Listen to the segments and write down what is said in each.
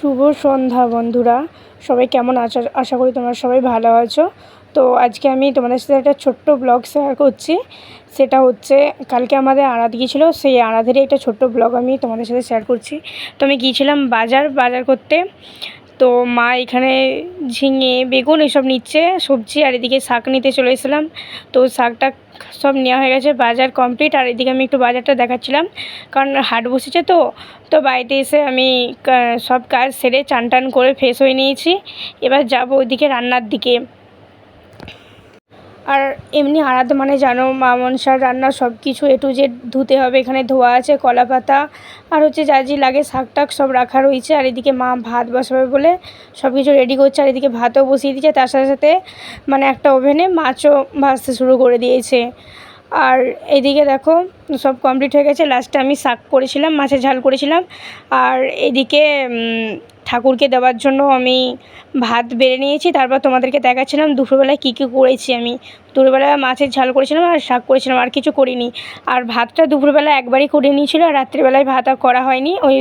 শুভ সন্ধ্যা বন্ধুরা। সবাই কেমন আচার আশা করি তোমরা সবাই ভালো আছো। তো আজকে আমি তোমাদের সাথে একটা ছোট্ট ব্লগ শেয়ার করছি। সেটা হচ্ছে, কালকে আমাদের আড়াত গিয়েছিল, সেই আড়াতেরই একটা ছোট্ট ব্লগ আমি তোমাদের সাথে শেয়ার করছি। তো আমি গিয়েছিলাম বাজার বাজার করতে। তো মা এখানে ঝিঙে, বেগুন এসব নিচ্ছে, সবজি, আর এদিকে শাক নিতে চলে এসেছিলাম। তো শাকটা সব নেওয়া হয়ে গেছে, বাজার কমপ্লিট আর এদিকে আমি একটু বাজারটা দেখাচ্ছিলাম। কারণ হাট বসেছে তো তো বাড়িতে এসে আমি সব কাজ সেরে চান টান করে ফ্রেশ হয়ে নিয়েছি। এবার যাব ওইদিকে রান্নার দিকে। আর এমনি আরাধ মানে জানো, মা মনসার রান্না সব কিছু এ টু জেড ধুতে হবে, এখানে ধোয়া আছে কলা পাতা আর হচ্ছে যা যে লাগে শাক টাক সব রাখা রয়েছে, আর এদিকে মা ভাত বসাবে বলে সব কিছু রেডি করছে, আর এদিকে ভাতও বসিয়ে দিয়েছে, তার সাথে সাথে মানে একটা ওভেনে মাছও ভাজতে শুরু করে দিয়েছে। আর এদিকে দেখো সব কমপ্লিট হয়ে গেছে লাস্টে আমি শাক করেছিলাম, মাছের ঝাল করেছিলাম, আর এদিকে ঠাকুরকে দেওয়ার জন্য আমি ভাত বেড়ে নিয়েছি, তারপর তোমাদেরকে দেখাচ্ছিলাম দুপুরবেলায় কী কী করেছি আমি। দুপুরবেলায় মাছের ঝাল করেছিলাম আর শাক করেছিলাম, আর কিছু করিনি। আর ভাতটা দুপুরবেলা একবারই করে নিয়েছিল, আর রাত্রিবেলায় ভাত আর করা হয়নি। ওই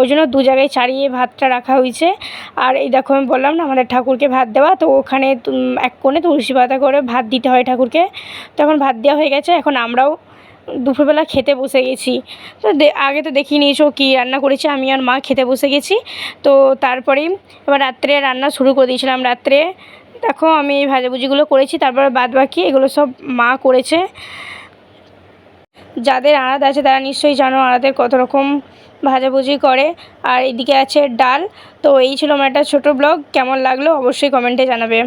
ওই জন্য দু জায়গায় ছাড়িয়ে ভাতটা রাখা হয়েছে। আর এই দেখো আমি বললাম না, আমাদের ঠাকুরকে ভাত দেওয়া, তো ওখানে এক কোণে তুলসী পাতা করে ভাত দিতে হয় ঠাকুরকে। তখন ভাত দেওয়া হয়ে গেছে, এখন আমরাও দুপুরবেলা খেতে বসে গেছি। তো আগে তো দেখিয়ে নিয়েছো কী রান্না করেছি। আমি আর মা খেতে বসে গেছি। তো তারপরেই এবার রাত্রে রান্না শুরু করে দিয়েছিলাম রাত্রে। দেখো আমি এই ভাজাভুজিগুলো করেছি, তারপরে বাদ বাকি এগুলো সব মা করেছে। যাদের আড়াত আছে তারা নিশ্চয়ই জানো আড়াতের কত রকম ভাজাভুজি করে। আর এদিকে আছে ডাল। তো এই ছিল আমার একটা ছোটো ব্লগ। কেমন লাগল অবশ্যই কমেন্টে জানাবে।